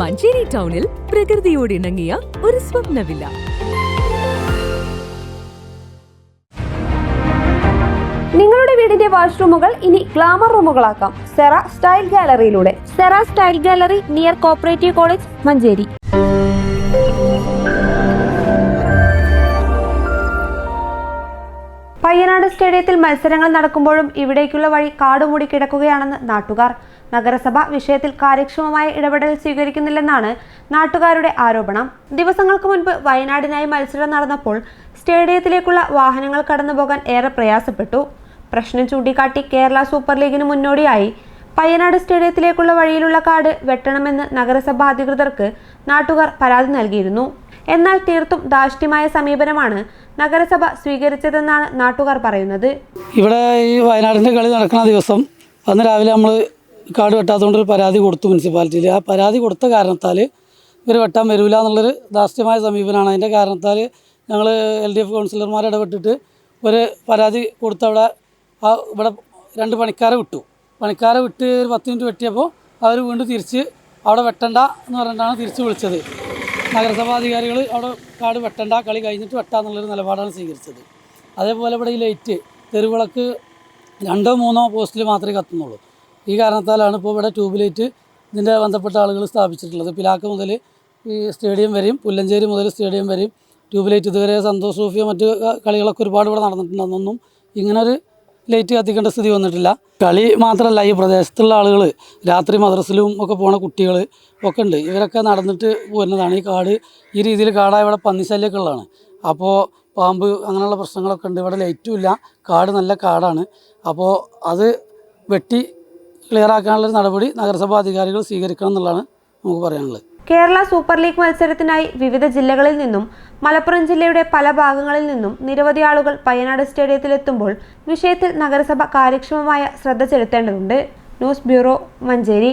മഞ്ചേരി ടൗണിൽ പ്രകൃതിയോട് ഇണങ്ങിയ ഒരു സ്വപ്നവില്ല. നിങ്ങളുടെ വീടിന്റെ വാഷ്റൂമുകൾ ഇനി ഗ്ലാമർ റൂമുകളാക്കാം. Cera style ഗാലറിയിലൂടെ. Cera style gallery near cooperative college Manjeri. Payyanad സ്റ്റേഡിയത്തിൽ മത്സരങ്ങൾ നടക്കുമ്പോഴും ഇവിടേക്കുള്ള വഴി കാടുമൂടി കിടക്കുകയാണെന്ന് നാട്ടുകാർ. നഗരസഭ വിഷയത്തിൽ കാര്യക്ഷമമായ ഇടപെടൽ സ്വീകരിക്കുന്നില്ലെന്നാണ് നാട്ടുകാരുടെ ആരോപണം. ദിവസങ്ങൾക്ക് മുൻപ് വയനാടിനായി മത്സരം നടന്നപ്പോൾ സ്റ്റേഡിയത്തിലേക്കുള്ള വാഹനങ്ങൾ കടന്നുപോകാൻ ഏറെ പ്രയാസപ്പെട്ടു. പ്രശ്നം ചൂണ്ടിക്കാട്ടി കേരള സൂപ്പർ ലീഗിന് മുന്നോടിയായി പയ്യനാട് സ്റ്റേഡിയത്തിലേക്കുള്ള വഴിയിലുള്ള കാട് വെട്ടണമെന്ന് നഗരസഭാ അധികൃതർക്ക് നാട്ടുകാർ പരാതി നൽകിയിരുന്നു. എന്നാൽ തീർത്തും ദാഷ്ട്യമായ സമീപനമാണ് നഗരസഭ സ്വീകരിച്ചതെന്നാണ് നാട്ടുകാർ പറയുന്നത്. ഇവിടെ ഈ വയനാടിന്റെ കളി നടക്കുന്ന ദിവസം അന്ന് രാവിലെ നമ്മൾ കാട് വെട്ടാത്തതുകൊണ്ട് ഒരു പരാതി കൊടുത്തു മുനിസിപ്പാലിറ്റിയിൽ ആ പരാതി കൊടുത്ത കാരണത്താൽ ഇവർ വെട്ടാൻ വരില്ല എന്നുള്ളൊരു ദാർഷ്ട്യമായ സമീപനമാണ്. അതിന്റെ കാരണത്താൽ ഞങ്ങൾ എൽ ഡി എഫ് കൗൺസിലർമാർ ഇടപെട്ടിട്ട് ഒരു പരാതി കൊടുത്ത് അവിടെ ആ ഇവിടെ രണ്ട് പണിക്കാരെ വിട്ടു. പണിക്കാരെ വിട്ട് ഒരു പത്ത് മിനിറ്റ് വെട്ടിയപ്പോൾ അവർ വീണ്ടും തിരിച്ച് അവിടെ വെട്ടണ്ട എന്ന് പറഞ്ഞിട്ടാണ് തിരിച്ച് വിളിച്ചത്. നഗരസഭാ അധികാരികൾ അവിടെ കാട് വെട്ടണ്ട കളി കഴിഞ്ഞിട്ട് വെട്ടാന്നുള്ളൊരു നിലപാടാണ് സ്വീകരിച്ചത്. അതേപോലെ ഇവിടെ ഈ ലൈറ്റ് തെരുവിളക്ക് രണ്ടോ മൂന്നോ പോസ്റ്റിൽ മാത്രമേ കത്തുന്നുള്ളൂ. ഈ കാരണത്താലാണ് ഇപ്പോൾ ഇവിടെ ട്യൂബ് ലൈറ്റ് ഇതിന്റെ ബന്ധപ്പെട്ട ആളുകൾ സ്ഥാപിച്ചിട്ടുള്ളത്. പിലാക്ക് മുതൽ ഈ സ്റ്റേഡിയം വരെയും പുല്ലഞ്ചേരി മുതൽ സ്റ്റേഡിയം വരെയും ട്യൂബ് ലൈറ്റ് ഇതുവരെ സന്തോഷ് ട്രോഫിയോ മറ്റ് കളികളൊക്കെ ഒരുപാട് ഇവിടെ നടന്നിട്ടുണ്ടെന്നൊന്നും ഇങ്ങനൊരു ലൈറ്റ് കത്തിക്കേണ്ട സ്ഥിതി വന്നിട്ടില്ല. കളി മാത്രമല്ല ഈ പ്രദേശത്തുള്ള ആളുകൾ രാത്രി മദ്രസിലും ഒക്കെ പോണ കുട്ടികൾ ഒക്കെ ഉണ്ട്. ഇവരൊക്കെ നടന്നിട്ട് വരുന്നതാണ് ഈ കാട് ഈ രീതിയിൽ കാടായ ഇവിടെ പന്നിശല്യമൊക്കെ ഉള്ളതാണ്. അപ്പോൾ പാമ്പ് അങ്ങനെയുള്ള പ്രശ്നങ്ങളൊക്കെ ഉണ്ട്. ഇവിടെ ലൈറ്റും ഇല്ല. കാട് നല്ല കാടാണ്. അപ്പോൾ അത് വെട്ടി ക്ലിയർ ആക്കാനുള്ള നടപടി നഗരസഭാ അധികാരികൾ സ്വീകരിക്കണം എന്നുള്ളതാണ് നമുക്ക് പറയാനുള്ളത്. കേരള സൂപ്പർ ലീഗ് മത്സരത്തിനായി വിവിധ ജില്ലകളിൽ നിന്നും മലപ്പുറം ജില്ലയുടെ പല ഭാഗങ്ങളിൽ നിന്നും നിരവധി ആളുകൾ പയ്യനാട് സ്റ്റേഡിയത്തിലെത്തുമ്പോൾ വിഷയത്തിൽ നഗരസഭ കാര്യക്ഷമമായ ശ്രദ്ധ ചെലുത്തേണ്ടതുണ്ട്. News bureau Manjeri.